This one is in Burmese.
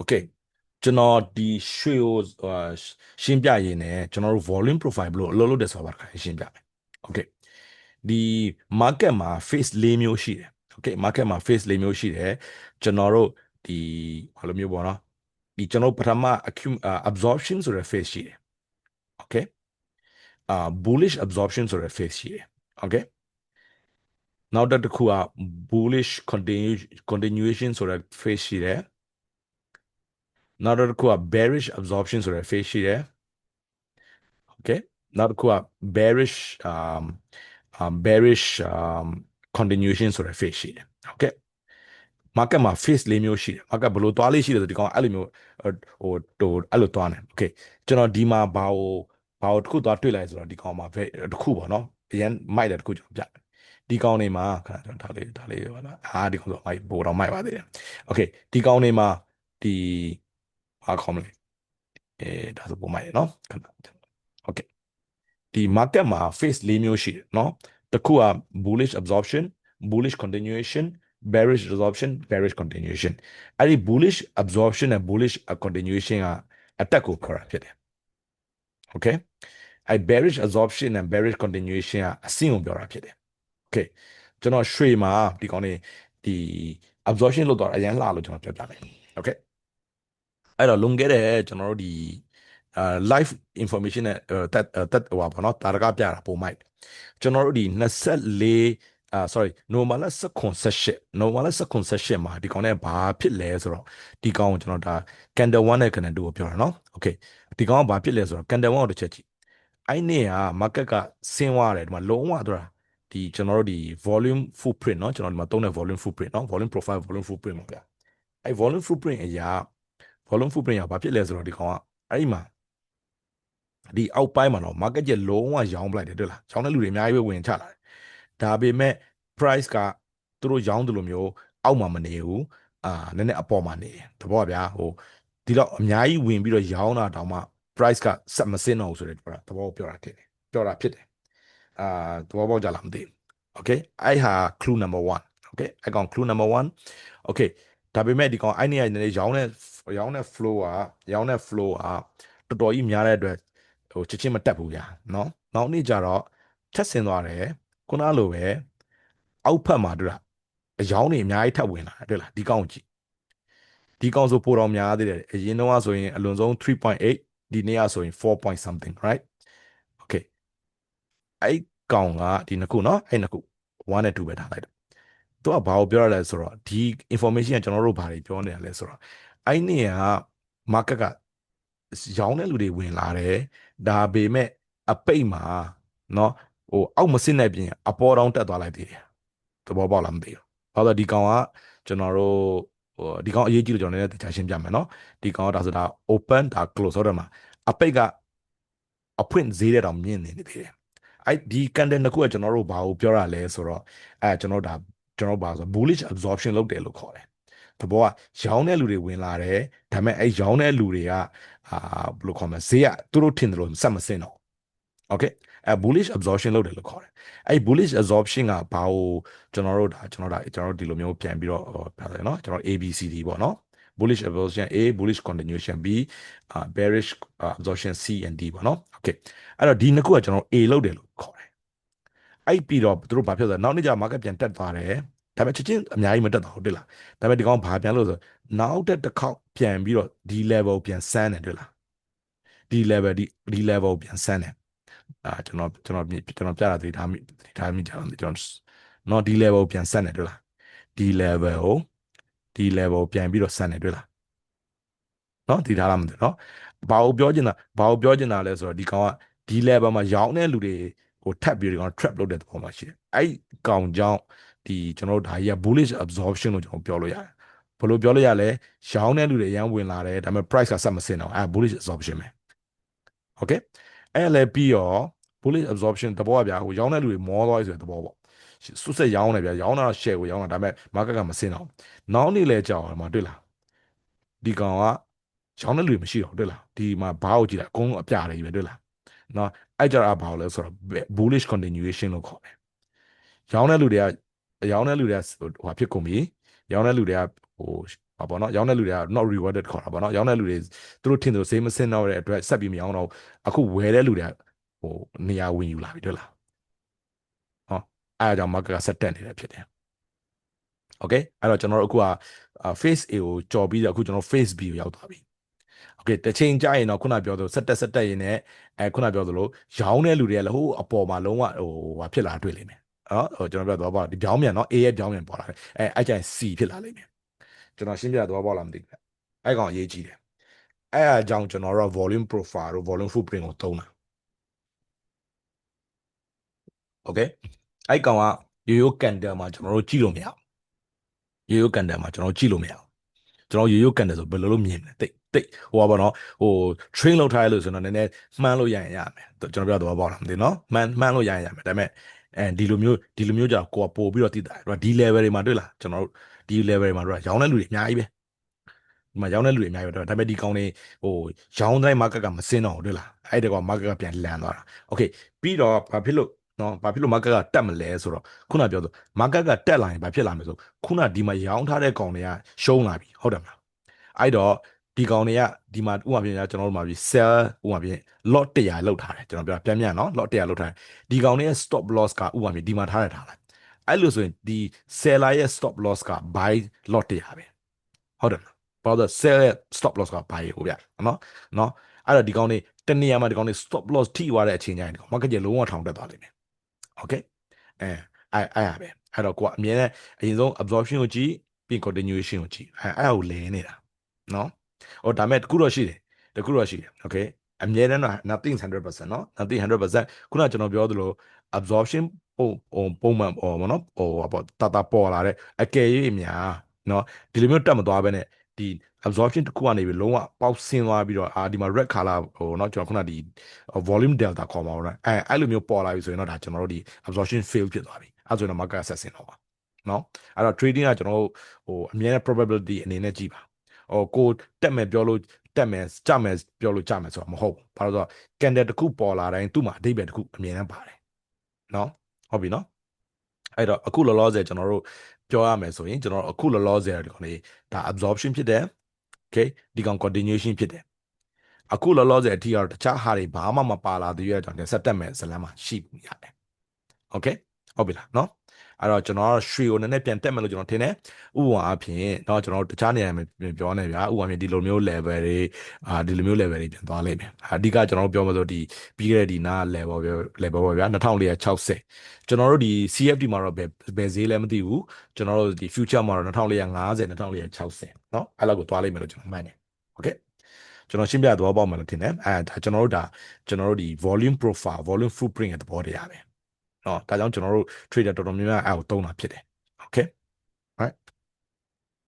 okay ကျွန်တော်ဒီရွှေကိုအာရှင်းပြရင်းနဲ့ကျွန်တော်တို့ volume profile ဘယ်လိုအလုပ်လုပ်တယ်ဆိုတာပါခါရှင်းပြမယ် okay ဒီ market မှာ face ၄မျိုးရှိတယ် okay market မှာ face ၄မျိုးရှိတယ်ကျွန်တော်တို့ဒီဘာလိုမျိုးပေါ့နော်ဒီကျွန်တော်ပထမ accum absorption ဆိုတဲ့ face ရှိတယ် okay အာ bullish absorption ဆိုတဲ့ face ရှိတယ် okay နောက်တစ်ခုက bullish continue continuation ဆိုတဲ့ face ရှိတယ် နောက်တစ်ခုက bearish absorption ဆိုတဲ့ face ရှိတယ် okay နောက်တစ်ခုက bearish um um bearish um continuation ဆိုတဲ့ face ရှိတယ် okay market မှာ face လေးမျိုးရှိတယ် market ဘယ်လိုသွားလေးရှိတယ်ဆိုဒီကောင်အဲ့လိုမျိုးဟိုဟိုအဲ့လိုသွားတယ် okay ကျွန်တော်ဒီမှာဘာကိုဘာကိုတစ်ခုသွားတွေ့လိုက်ဆိုတော့ဒီကောင်မှာတစ်ခုပေါ့နော်အရင်မိုက်တယ်တစ်ခုကျွန်တော်ပြတယ်ဒီကောင်နေမှာခဏကျွန်တော်ဒါလေးဒါလေးပါလားအာဒီကောင်ဆိုမိုက်ပိုတော့မိုက်ပါသေးတယ် okay ဒီကောင်နေမှာဒီ ဘာခေါ်မလဲအဲဒါဆိုပုံမိုက်ရနော်ခဏ okay ဒီ market မှာ face ၄မျိုးရှိတယ်နော်တစ်ခုက bullish absorption bullish continuation bearish absorption bearish continuation အဲ့ဒီ bullish absorption နဲ့ bullish continuation ကအတက်ကိုခေါ်တာဖြစ်တယ် okay အဲ့ bearish absorption နဲ့ bearish continuation ကအဆင့်ကိုပြောတာဖြစ်တယ် okay ကျွန်တော်ရွှေမှာဒီကောင်းနေဒီ absorption လုပ်တော့အရင်လှလို့ကျွန်တော်ပြောပြမယ် okay အဲ့တော့လွန်ခဲ့တဲ့ကျွန်တော်တို့ဒီအာ live information နဲ့တက်တက်ဟိုပါဘောနော်တာရကပြတာပုံမိုက်ကျွန်တော်တို့ဒီ24အာ sorry normal 16 normal 16မှာဒီကောင်နဲ့ဘာဖြစ်လဲဆိုတော့ဒီကောင်ကိုကျွန်တော်ဒါ candle 1နဲ့ candle 2ကိုပြောတာနော် okay ဒီကောင်ကဘာဖြစ်လဲဆိုတော့ candle 1ကိုတစ်ချက်ကြည့်အဲ့နေ့က market ကဆင်းသွားတယ်ဒီမှာလုံးဝတော့ဒီကျွန်တော်တို့ဒီ volume footprint เนาะကျွန်တော်ဒီမှာသုံးတဲ့ volume footprint เนาะ volume profile volume footprint ပါဗျာအဲ့ volume footprint အရာ volume footprint ကဘာဖြစ်လဲဆိုတော့ဒီကောင်ကအဲ့ဒီမှာဒီအောက်ပိုင်းမှာတော့ market ကြီးလုံးဝရောင်းပလိုက်တယ်တွေ့လားရောင်းတဲ့လူတွေအများကြီးပဲဝင်ချလာတယ်ဒါပေမဲ့ price ကသူတို့ရောင်းတယ်လို့မျိုးအောက်မှာမနေဘူးအာနည်းနည်းအပေါ်မှာနေတယ်တဘောကဗျာဟိုဒီတော့အများကြီးဝင်ပြီးတော့ရောင်းတာတောင်မှ price ကဆက်မစင်းတော့ဘူးဆိုတဲ့တဘောကိုပြောတာဖြစ်တယ်ပြောတာဖြစ်တယ်အာတဘောပေါက်ကြလားမသိဘူး okay အဲ့ဟာ clue number 1 okay အဲ့ကောင် clue number 1 okay ဒါပေမဲ့ဒီကောင်အဲ့နေရာနေရောင်းတဲ့ ရောင်းတဲ့ flow ကရောင်းတဲ့ flow ကတော်တော်ကြီးများတဲ့အတွက်ဟိုချက်ချင်းမတက်ဘူးညာနော်နောက်နေ့ကျတော့ထက်ဆင်သွားတယ်ခုနလိုပဲအောက်ဖက်မှာတွေ့လားအယောင်းနေအများကြီးထပ်ဝင်လာတယ်တွေ့လားဒီကောင်ကြည့်ဒီကောင်ဆိုပိုတော်များသေးတယ်အရင်တော့ဆိုရင်အလွန်ဆုံး3.8ဒီနေ့ကဆိုရင်4 point something right okay အဲ့ကောင်ကဒီနှစ်ခုเนาะအဲ့နှစ်ခု1နဲ့2ပဲထားလိုက်တော့သူကဘာကိုပြောရလဲဆိုတော့ဒီ information ကကျွန်တော်တို့ဘာတွေပြောနေရလဲဆိုတော့ အဲ့နေ့က market ကရောင်းတဲ့လူတွေဝင်လာတယ်ဒါပေမဲ့အပိတ်မှာเนาะဟိုအောက်မစစ်နေပြင်အပေါ်တောင်တက်သွားလိုက်သေးတယ်သဘောပေါက်လားမသိဘူးဘာလို့ဒီကောင်ကကျွန်တော်တို့ဟိုဒီကောင်အရေးကြီးလို့ကျွန်တော်လည်းတရားရှင်းပြမယ်เนาะဒီကောင်ကဒါဆိုတာ open ဒါ close ဆိုတော့မှာအပိတ်ကအဖွင့်ဈေးတဲ့တောင်မြင့်နေနေသေးတယ်အဲ့ဒီ candle တစ်ခုကကျွန်တော်တို့ဘာကိုပြောရလဲဆိုတော့အဲကျွန်တော်ဒါကျွန်တော်ဘာဆို bullish absorption လုပ်တယ်လို့ခေါ်တယ် သဘောကရောင်းတဲ့လူတွေဝင်လာတယ်ဒါပေမဲ့အဲရောင်းတဲ့လူတွေကအာဘယ်လိုခေါ်မလဲဈေးကသူတို့ထင်တယ်လို့စက်မစင်းတော့ okay အဲ bullish absorption လုပ်တယ်လို့ခေါ်တယ်အဲ bullish absorption ကဘာကိုကျွန်တော်တို့ဒါကျွန်တော်ဒါကျွန်တော်တို့ဒီလိုမျိုးပြန်ပြီးတော့ပြောတယ်နော်ကျွန်တော် ABCD ပေါ့နော် bullish absorption A bullish continuation B uh, bearish uh, absorption C and D ပေါ့နော် okay အဲ့တော့ဒီနှစ်ခုကကျွန်တော် A လောက်တယ်လို့ခေါ်တယ်အဲ့ပြီးတော့သူတို့ဘာဖြစ်လဲနောက်နေ့ကျ market ပြန်တက်သွားတယ် ဒါပေမဲ့ချက်ချင်းအများကြီးမတက်တော့ဟုတ်တယ်လားဒါပေမဲ့ဒီကောင်ဘာပြန်လို့ဆိုနောက်တက်တစ်ခေါက်ပြန်ပြီးတော့ဒီ level ပြန်ဆန်းတယ်တွေ့လားဒီ level ဒီဒီ level ပြန်ဆန်းတယ်အာကျွန်တော်ကျွန်တော်ကျွန်တော်ပြတာဒီထားမိဒီထားမိကြတော့ကျွန်တော်နော်ဒီ level ပြန်ဆန်းတယ်တွေ့လားဒီ level ကိုဒီ level ပြန်ပြီးတော့ဆန်းတယ်တွေ့လားနော်ဒီထားလားမသိနော်ဘာကိုပြောချင်တာဘာကိုပြောချင်တာလဲဆိုတော့ဒီကောင်ကဒီ level မှာရောင်းတဲ့လူတွေဟိုထပ်ပြီးဒီကောင် trap လုပ်တဲ့သဘောမှာရှိတယ်အဲ့ကောင်ကြောင့် ဒီကျွန်တော်တို့ဒါကြီးက bullish absorption လို့ကျွန်တော်ပြောလို့ရတယ်ဘယ်လိုပြောလို့ရလဲရောင်းတဲ့လူတွေအရန်ဝင်လာတယ်ဒါပေမဲ့ price ကဆက်မစင်တော့အဲ bullish absorption ပဲ okay အဲ့လည်းပြီးတော့ bullish absorption သဘောကဗျာဟိုရောင်းတဲ့လူတွေမောသွားပြီဆိုတဲ့သဘောပေါ့စွတ်ဆက်ရောင်းတယ်ဗျာရောင်းတာ share ကိုရောင်းတာဒါပေမဲ့ market ကမစင်တော့နောက်နေ့လဲကြောက်မှာတွေ့လားဒီကောင်ကရောင်းတဲ့လူတွေမရှိတော့တွေ့လားဒီမှာဘာကိုကြည့်လိုက်အကုန်လုံးအပြားတွေပဲတွေ့လားနော်အဲ့ကြတာဘာလို့လဲဆိုတော့ bullish continuation လို့ခေါ်တယ်ရောင်းတဲ့လူတွေက ရောင်းတဲ့လူတွေကဟိုဖြစ်ကုန်ပြီရောင်းတဲ့လူတွေကဟိုပါပေါ့နော်ရောင်းတဲ့လူတွေက not rewarded ခေါ်တာပေါ့နော်ရောင်းတဲ့လူတွေသူတို့ထင်သူဈေးမစင်းတော့တဲ့အတွက်ဆက်ပြီးမရောင်းတော့ဘူးအခုဝယ်တဲ့လူတွေကဟိုနေရာဝင်ယူလာပြီတွေ့လားဟောအဲအကြောင်း market ကဆက်တက်နေတယ်ဖြစ်တယ် okay အဲ့တော့ကျွန်တော်တို့အခုက face A ကိုကြော်ပြီးတော့အခုကျွန်တော် face B ကိုရောက်သွားပြီ okay တစ်ချိန်ကြာရင်တော့ခုနပြောသလိုဆက်တက်ဆက်တက်ရင်လည်းအဲခုနပြောသလိုရောင်းတဲ့လူတွေကလည်းဟိုအပေါ်မှာလုံးဝဟိုဟာဖြစ်လာတွေ့လိမ့်မယ် နော်ဟိုကျွန်တော်ပြောတော့ပေါ့ဒီပြောင်းမြန်နော် A ရဲ့ပြောင်းမြန်ပေါ်လာတယ်အဲအဲ့ကျရင် C ဖြစ်လာလိမ့်မယ်ကျွန်တော်ရှင်းပြတော့ပေါ့လားမသိဘူးအဲ့ကောင်အရေးကြီးတယ်အဲ့အကြောင်းကျွန်တော်တို့ volume profile တို့ volume footprint ကိုသုံးတာ okay အဲ့ကောင်ကရိုးရိုးကန်တယ်မှာကျွန်တော်တို့ကြည့်လို့မရဘူးရိုးရိုးကန်တယ်မှာကျွန်တော်ကြည့်လို့မရဘူးကျွန်တော်ရိုးရိုးကန်တယ်ဆိုဘယ်လိုလုပ်မြင်လဲတိတ်တိတ်ဟိုပါဘောနော်ဟို train လုပ်ထားရလို့ဆိုတော့နည်းနည်းမှန်းလို့ရရင်ရမယ်ကျွန်တော်ပြောတော့ပေါ့လားမသိနော်မှန်းမှန်းလို့ရရင်ရမယ်ဒါပေမဲ့ အဲဒီလိုမျိုးဒီလိုမျိုးကြာကိုကပို့ပြီးတော့တည်တာဒီ level တွေမှာတွေ့လားကျွန်တော်တို့ဒီ level တွေမှာတွေ့ရောင်းတဲ့လူတွေအများကြီးပဲဒီမှာရောင်းတဲ့လူတွေအများကြီးပဲဒါပေမဲ့ဒီကောင်တွေဟိုရောင်းတိုင်း market ကမစင်းတော့ဘူးတွေ့လားအဲ့တကော market ကပြန်လန်သွားတာ okay ပြီးတော့ဘာဖြစ်လို့နော်ဘာဖြစ်လို့ market ကတက်မလဲဆိုတော့ခုနပြောဆို market ကတက်လာရင်ဘာဖြစ်လာမလဲဆိုခုနဒီမှာရောင်းထားတဲ့ကောင်တွေကရှုံးလာပြီဟုတ်တယ်မလားအဲ့တော့ ဒီကောင်တွေကဒီမှာဥပမာပြင်ကျွန်တော်တို့မှာပြီး sell ဥပမာပြင် lot 100လောက်ထားတယ်ကျွန်တော်ပြောပြန်ပြန်နော် lot 100လောက်ထားတယ်ဒီကောင်တွေရဲ့ stop loss ကဥပမာပြင်ဒီမှာထားရထားလိုက်အဲ့လိုဆိုရင်ဒီ seller ရဲ့ stop loss က buy lot 100ပဲဟုတ်တယ်မလားဘာလို့ sell ရဲ့ stop loss က buy ဟိုဗျနော်နော်အဲ့တော့ဒီကောင်တွေတနေရာမှာဒီကောင်တွေ stop loss ထိသွားတဲ့အချိန်ကျရင်ဒီကောင် market ကြီးလုံးဝထောင်တက်သွားလိမ့်မယ် okay အဲအဲ့အဲ့ရပဲအဲ့တော့ကိုကအမြဲတမ်းအရင်ဆုံး absorption ကိုကြည့်ပြီး continuation ကိုကြည့်အဲအဲ့ဟိုလဲနေတာနော် ဟိုဒါမဲ့တခုတော့ရှိတယ်တခုတော့ရှိတယ် okay အမြဲတမ်းတော့ nothing 100%เนาะ nothing 100%ခုနကကျွန်တော်ပြောသလို absorption ပုံပုံပုံမှန်ပေါ်မနော်ဟိုပေါ့တာတာပေါ်လာတဲ့အကယ်၍များเนาะဒီလိုမျိုးတက်မသွားဘဲနဲ့ဒီ absorption တစ်ခုကနေပြီးလုံးဝပေါက်ဆင်းသွားပြီးတော့အာဒီမှာ red color ဟိုเนาะကျွန်တော်ခုနဒီ volume delta ခေါ်မှာတော့အဲအဲ့လိုမျိုးပေါ်လာပြီဆိုရင်တော့ဒါကျွန်တော်တို့ဒီ absorption fail ဖြစ်သွားပြီအဲ့ဆိုရင်တော့ market ဆက်ဆင်းတော့ပါเนาะအဲ့တော့ trading ကကျွန်တော်တို့ဟိုအမြဲတမ်း probability အနေနဲ့ကြည့်ပါ ဟိုကိုတက်မယ်ပြောလို့တက်မယ်ကြမယ်ပြောလို့ကြမယ်ဆိုတာမဟုတ်ဘူးဘာလို့ဆိုတော့ကန်ဒယ်တစ်ခုပေါ်လာတိုင်းသူ့မှာအဓိပ္ပာယ်တစ်ခုအမြင်နဲ့ပါတယ်နော်ဟုတ်ပြီနော်အဲ့တော့အခုလောလောဆယ်ကျွန်တော်တို့ပြောရမယ်ဆိုရင်ကျွန်တော်အခုလောလောဆယ်ဒီကောင်လေးဒါ absorption ဖြစ်တယ် okay ဒီကောင် continuation ဖြစ်တယ်အခုလောလောဆယ်အထိကတော့တခြားဟာတွေဘာမှမပါလာသေးရတဲ့အကြောင်းနဲ့ဆက်တက်မယ်ဇလန်းမှာရှိရတယ် okay ဟုတ်ပြီလားနော် အဲ့တော့ကျွန်တော်ကရွှေကိုနည်းနည်းပြန်တက်မယ်လို့ကျွန်တော်ထင်တယ်ဥပမာအဖြစ်เนาะကျွန်တော်တခြားနေရာမှာပြောနေဗျာဥပမာဖြစ်ဒီလိုမျိုး level တွေအာဒီလိုမျိုး level တွေပြန်သွားလိမ့်မယ်အဓိကကျွန်တော်တို့ပြောမှာဆိုဒီပြီးခဲ့တဲ့ဒီနာ level ပဲ level ပဲဗျာ2460ကျွန်တော်တို့ဒီ CFD မှာတော့ဘယ်ဘယ်ဈေးလဲမသိဘူးကျွန်တော်တို့ဒီ future မှာတော့2450 2460เนาะအဲ့လောက်ကိုသွားလိမ့်မယ်လို့ကျွန်တော်မှန်းတယ် okay ကျွန်တော်ရှင်းပြသဘောပေါက်မယ်လို့ထင်တယ်အဲဒါကျွန်တော်တို့ဒါကျွန်တော်တို့ဒီ volume profile volume footprint ရဲ့သဘောတရားပဲ နော်ဒါကြောင့်ကျွန်တော်တို့ trader တော်တော်များများအဲ့ကိုတုံးတာဖြစ်တယ်